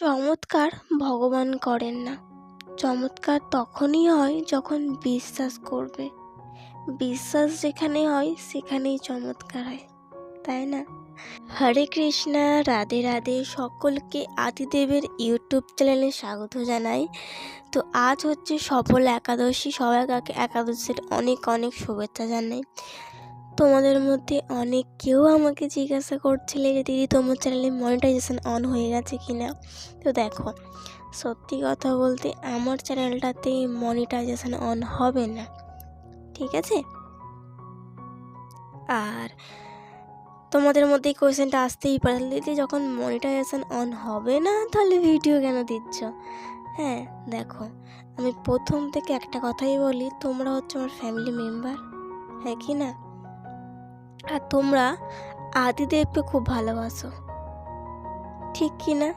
চমৎকার ভগবান করেন না। চমৎকার তখনই হয় যখন বিশ্বাস করবে। বিশ্বাস যেখানে হয়, সেখানেই চমৎকার হয়, তাই না? হরে কৃষ্ণা, রাধে রাধে। সকলকে আদিদেবের ইউটিউব চ্যানেলে স্বাগত জানাই। তো আজ হচ্ছে সফল একাদশী। সবাই কাকে একাদশীর অনেক অনেক শুভেচ্ছা জানাই। তোমাদের মধ্যে অনেক কেউ আমাকে জিজ্ঞাসা করছিলে যে, দিদি, তোমার চ্যানেলে মনিটাইজেশন অন হয়ে গেছে কি না তো দেখো, সত্যি কথা বলতে আমার চ্যানেলটাতে মনিটাইজেশন অন হবে না, ঠিক আছে? আর তোমাদের মধ্যে এই কোয়েশ্চেনটা আসতেই পারে দিদি, যখন মনিটাইজেশন অন হবে না, তাহলে ভিডিও কেন দিচ্ছ? হ্যাঁ দেখো, আমি প্রথম থেকে একটা কথাই বলি, তোমরা হচ্ছে আমার ফ্যামিলি মেম্বার হ্যাঁ কি না? আর তোমরা আদিদেবকে খুব ভালোবাসো। ঠিক কি না?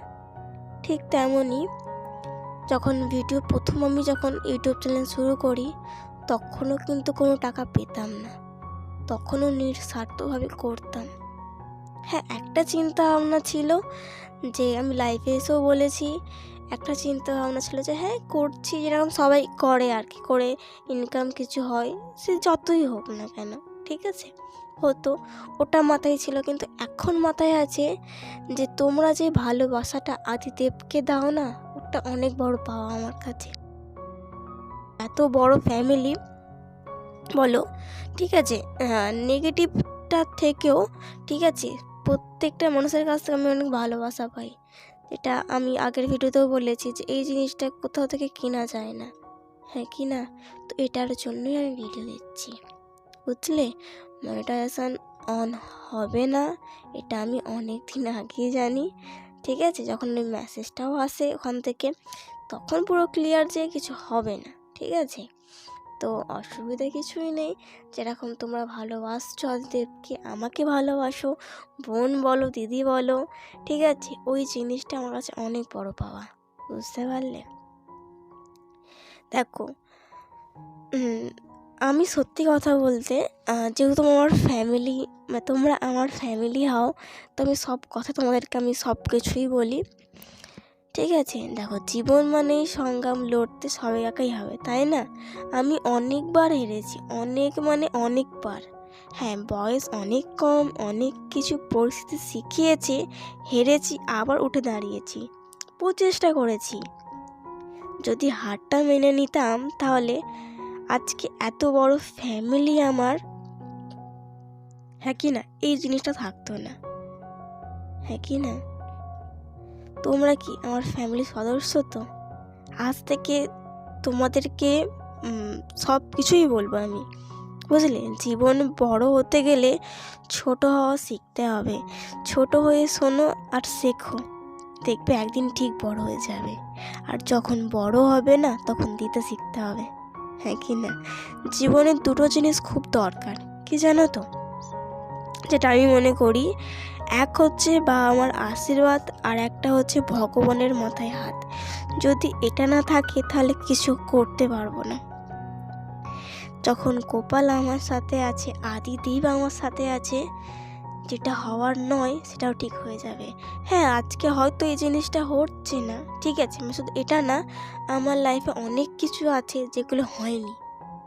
ঠিক তেমনই। যখন ভিডিও প্রথম আমি যখন ইউটিউব চ্যানেল শুরু করি, তখনও কিন্তু কোনো টাকা পেতাম না। তখনও নিঃস্বার্থভাবে করতাম। হ্যাঁ একটা চিন্তা ভাবনা ছিল যে, আমি লাইভে এসেও বলেছি, একটা চিন্তা ভাবনা ছিল যে হ্যাঁ করছি, যেরকম সবাই করে আর কি, করে ইনকাম কিছু হয়, সে যতই হোক না কেন, ঠিক আছে? হতো, ওটা মাথায় ছিল। কিন্তু এখন মাথায় আছে যে, তোমরা যে ভালোবাসাটা আদিদেবকে দাও না, ওটা অনেক বড় পাওয়া আমার কাছে। এত বড় ফ্যামিলি বলো, ঠিক আছে নেগেটিভটা থেকেও, ঠিক আছে, প্রত্যেকটা মানুষের কাছ থেকে আমি অনেক ভালোবাসা পাই। এটা আমি আগের ভিডিওতেও বলেছি যে, এই জিনিসটা কোথাও থেকে কেনা যায় না। হ্যাঁ কি না? তো এটার জন্যই আমি ভিডিও দিচ্ছি। বুঝলে? মনিটাইজেশান অন হবে না, এটা আমি অনেক দিন আগেই জানি, ঠিক আছে? যখন ওই মেসেজটাও আসে ওখান থেকে, তখন পুরো ক্লিয়ার যে কিছু হবে না, ঠিক আছে? তো অসুবিধা কিছুই নেই। যেরকম তোমরা ভালোবাসছো, দেবকে আমাকে ভালোবাসো, বোন বলো, দিদি বলো, ঠিক আছে? ওই জিনিসটা আমার কাছে অনেক বড় পাওয়া, বুঝতে পারলে? দেখো আমি সত্যি কথা বলতে যেহেতু আমার ফ্যামিলি তোমরা আমার ফ্যামিলি হও, তো আমি সব কথা তোমাদেরকে আমি সব কিছুই বলি। ঠিক আছে, দেখো, জীবন মানেই সংগ্রাম, লড়তে সবাই একাই হবে, তাই না? আমি অনেকবার হেরেছি, অনেক মানে অনেকবার। হ্যাঁ বয়স অনেক কম, অনেক কিছু পরিস্থিতি শিখিয়েছে, হেরেছি, আবার উঠে দাঁড়িয়েছি। প্রচেষ্টা করেছি। যদি হারটা মেনে নিতাম, তাহলে আজকে এত বড় ফ্যামিলি আমার। হ্যাঁ কি না, এই জিনিসটা থাকতো না। হ্যাঁ কি না, তোমরা কি আমার ফ্যামিলির সদস্য তো? আজ থেকে তোমাদেরকে সব কিছুই বলব আমি। বুঝলে? জীবন বড় হতে গেলে ছোট হওয়া শিখতে হবে। ছোট হয়ে শোনো আর শেখো। দেখবে একদিন ঠিক বড় হয়ে যাবে। আর যখন বড় হবে না, তখন দিতে শিখতে হবে। হ্যাঁ কি না? জীবনের দুটো জিনিস খুব দরকার, কি জানো তো? যেটা আমি মনে করি, এক হচ্ছে বা আমার আশীর্বাদ আর একটা হচ্ছে ভগবানের মাথায় হাত। যদি এটা না থাকে তাহলে কিছু করতে পারব না। যখন গোপাল আমার সাথে আছে আদিদেব আমার সাথে আছে যেটা হওয়ার নয়, সেটাও ঠিক হয়ে যাবে। হ্যাঁ আজকে হয়তো এই জিনিসটা হচ্ছে না। ঠিক আছে শুধু এটা না, আমার লাইফে অনেক কিছু আছে যেগুলো হয়নি।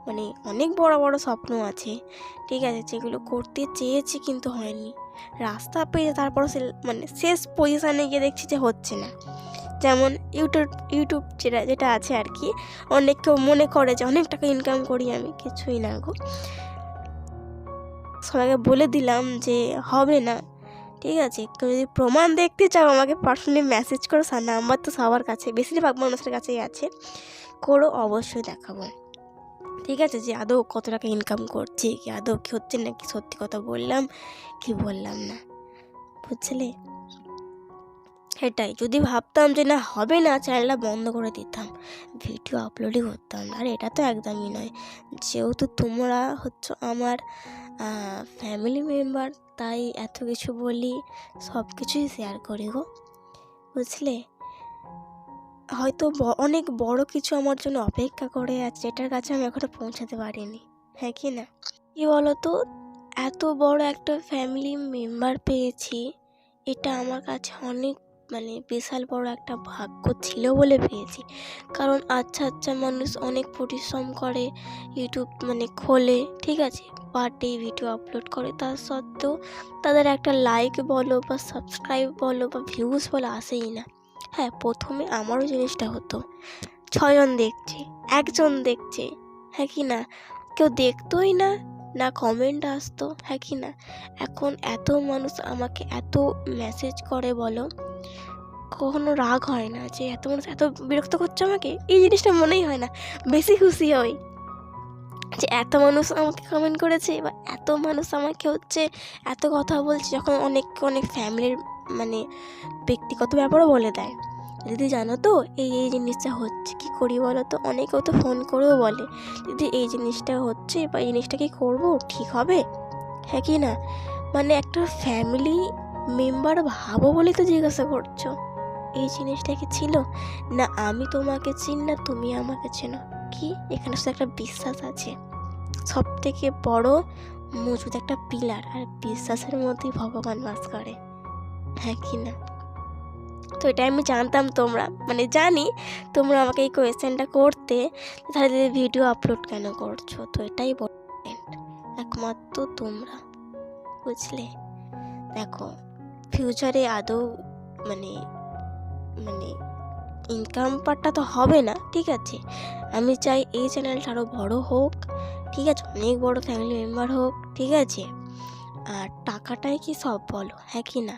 মানে অনেক বড় বড় স্বপ্ন আছে, ঠিক আছে, যেগুলো করতে চেয়েছি কিন্তু হয়নি। রাস্তা পেয়ে তারপর সে মানে শেষ পজিশানে গিয়ে দেখছি যে হচ্ছে না। যেমন ইউটিউব ইউটিউব যেটা যেটা আছে আর কি, অনেক কেউ মনে করে যে অনেক টাকা ইনকাম করি আমি, কিছুই না গো। সবাইকে বলে দিলাম যে হবে না। ঠিক আছে? কেউ যদি প্রমাণ দেখতে চাও, আমাকে পার্সোনালি মেসেজ করো। স্যার নাম্বার তো সবার কাছে। বেশিরভাগ মানুষের কাছেই আছে। করো, অবশ্যই দেখাবো। ঠিক আছে? যে আদৌ কত টাকা ইনকাম করছি, কি আদৌ কী হচ্ছে, নাকি সত্যি কথা বললাম, কি বললাম না। বুঝলে? সেটাই। যদি ভাবতাম যে না, হবে না চ্যানেলটা বন্ধ করে দিতাম। ভিডিও আপলোডই করতাম। আর, এটা তো একদমই নয়। যেহেতু তোমরা হচ্ছে আমার ফ্যামিলি মেম্বার তাই এত কিছু বলি সব কিছুই শেয়ার করি গো। বুঝলে? হয়তো অনেক বড় কিছু আমার জন্য অপেক্ষা করে আছে, যেটার কাছে আমি এখনও পৌঁছাতে পারিনি। হ্যাঁ কি না? কি বলতো? এত বড় একটা ফ্যামিলি মেম্বার পেয়েছি, এটা আমার কাছে অনেক মানে বিশাল বড় একটা ভাগ্য ছিল বলে পেয়েছি কারণ আচ্ছা আচ্ছা মানুষ অনেক পরিশ্রম করে ইউটিউব মানে খোলে, ঠিক আছে? পার ডে ভিডিও আপলোড করে। তা সত্ত্বেও তাদের একটা লাইক বলো বা সাবস্ক্রাইব বলো বা ভিউজ বলো আসেই না। হ্যাঁ প্রথমে আমারও জিনিসটা হতো ছজন দেখছে, একজন দেখছে হ্যাঁ কি না? কেউ দেখতোই না না কমেন্ট আসতো হ্যাঁ কি না? এখন এত মানুষ আমাকে এত মেসেজ করে বলো কখনো রাগ হয় না যে এত মানুষ এত বিরক্ত করছে আমাকে, এই জিনিসটা মনেই হয় না। বেশি খুশি হই যে এত মানুষ আমাকে কমেন্ট করেছে বা এত মানুষ আমাকে হচ্ছে এত কথা বলছে যখন অনেক অনেক ফ্যামিলির মানে ব্যক্তিগত ব্যাপারও বলে দেয়। দিদি জানো তো এই এই জিনিসটা হচ্ছে, কি করি বলো তো? অনেকেও তো ফোন করেও বলে দিদি এই জিনিসটা হচ্ছে বা এই জিনিসটা কি করব, ঠিক হবে? হ্যাঁ কি না? মানে একটা ফ্যামিলি মেম্বার ভাবো বলে তো জিজ্ঞাসা করছ। এই জিনিসটা কি ছিল? না, আমি তোমাকে চিন না, তুমি আমাকে চেনো। কি? এখানে শুধু একটা বিশ্বাস আছে। সব থেকে বড় মজুদ একটা পিলার, আর বিশ্বাসের মধ্যেই ভগবান বাস করে। হ্যাঁ কি না? তো এটা আমি জানতাম তোমরা। মানে জানি তোমরা আমাকে এই কোয়েশ্চেনটা করতে, তাহলে দিদি ভিডিও আপলোড কেন করছ? তো এটাই পয়েন্ট একমাত্র তোমরা, বুঝলে? দেখো ফিউচারে আদৌ মানে মানে ইনকাম পার্টটা তো হবে না, ঠিক আছে? আমি চাই এই চ্যানেলটা আরও বড় হোক, ঠিক আছে? অনেক বড় ফ্যামিলি মেম্বার হোক, ঠিক আছে? আর টাকাটাই কি সব বলো হ্যাঁ কি না?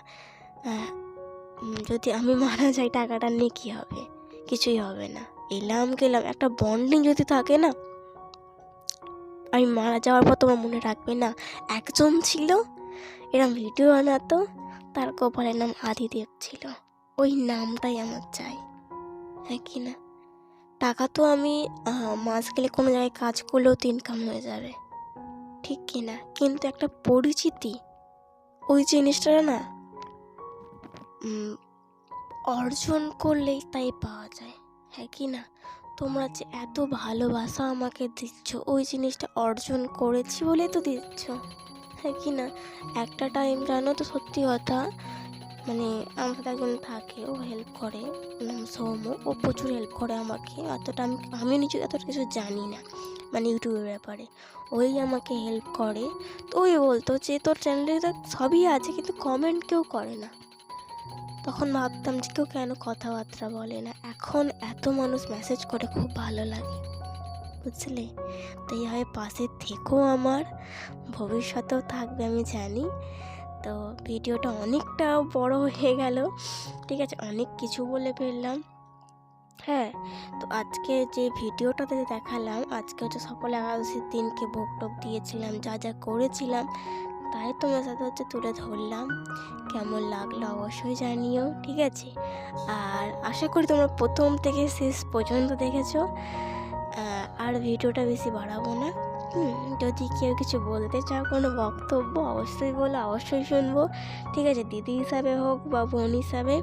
যদি আমি মারা যাই, টাকাটা নিয়ে কী হবে? কিছুই হবে না। এলাম গেলাম, একটা বন্ডিং যদি থাকে না, আমি মারা যাওয়ার পর তোমার মনে রাখবে না। একজন ছিল, এরম ভিডিও বানাতো তার কপালের নাম আদিদেব ছিল। ওই নামটাই আমার চাই। হ্যাঁ কি না? টাকা তো আমি মাস গেলে কোনো জায়গায় কাজ করলেও তো ইনকাম হয়ে যাবে। ঠিক কি না? কিন্তু একটা পরিচিতি, ওই জিনিসটা না অর্জন করলেই তাই পাওয়া যায়। হ্যাঁ কি না? তোমরা যে এত ভালোবাসা আমাকে দিচ্ছ, ওই জিনিসটা অর্জন করেছি বলে তো দিচ্ছ। হ্যাঁ কি না, একটা টাইম জানো তো সত্যি কথা? মানে আমার সাথে একজন থাকে, ও হেল্প করে নাম ও প্রচুর হেল্প করে আমাকে। এতটা আমি আমি নিজে এতটা কিছু জানি না মানে ইউটিউবের ব্যাপারে। ওই আমাকে হেল্প করে। তো ওই বলতো যে, তোর চ্যানেলে তো সবই আছে, কিন্তু কমেন্ট কেউ করে না। তখন ভাবতাম যে, কেউ কেন কথাবার্তা বলে না। এখন এত মানুষ মেসেজ করে, খুব ভালো লাগে। বুঝলে? তো এইভাবে পাশে থেকেও আমার। ভবিষ্যতেও থাকবে, আমি জানি। তো ভিডিওটা অনেকটা বড় হয়ে গেল। ঠিক আছে, অনেক কিছু বলে ফেললাম। হ্যাঁ তো আজকে যে ভিডিওটাতে দেখালাম, আজকে হচ্ছে সকল একাদশীর দিনকে ভোগ টোক দিয়েছিলাম, যা যা করেছিলাম, তাই তোমার সাথে হচ্ছে তুলে ধরলাম। কেমন লাগল অবশ্যই জানিও, ঠিক আছে? আর আশা করি তোমরা প্রথম থেকে শেষ পর্যন্ত দেখেছ। আর ভিডিওটা বেশি বাড়াবো না। যদি কেউ কিছু বলতে চাও, কোনো বক্তব্য অবশ্যই বলো, অবশ্যই শুনব। ঠিক আছে, দিদি হিসাবে হোক বা বোন হিসাবে।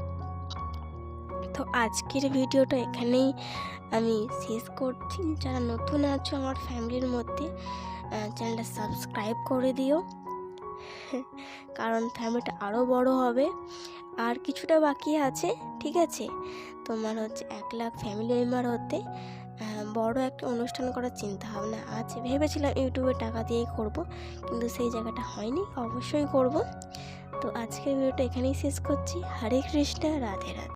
তো আজকের ভিডিওটা এখানেই আমি শেষ করছি। যারা নতুন আছো আমার ফ্যামিলির মধ্যে চ্যানেলটা সাবস্ক্রাইব করে দিও। কারণ ফ্যামিলিটা আরও বড় হবে। আর কিছুটা বাকি আছে, ঠিক আছে? তোমার হচ্ছে এক লাখ ফ্যামিলি মেম্বার হতে। বড় একটা অনুষ্ঠান করার চিন্তা ভাবনা আছে। ভেবেছিলাম ইউটিউবে টাকা দিয়েই করব, কিন্তু সেই জায়গাটা হয়নি, অবশ্যই করব। তো আজকের ভিডিওটা এখানেই শেষ করছি। হরে কৃষ্ণ, রাধে রাধে।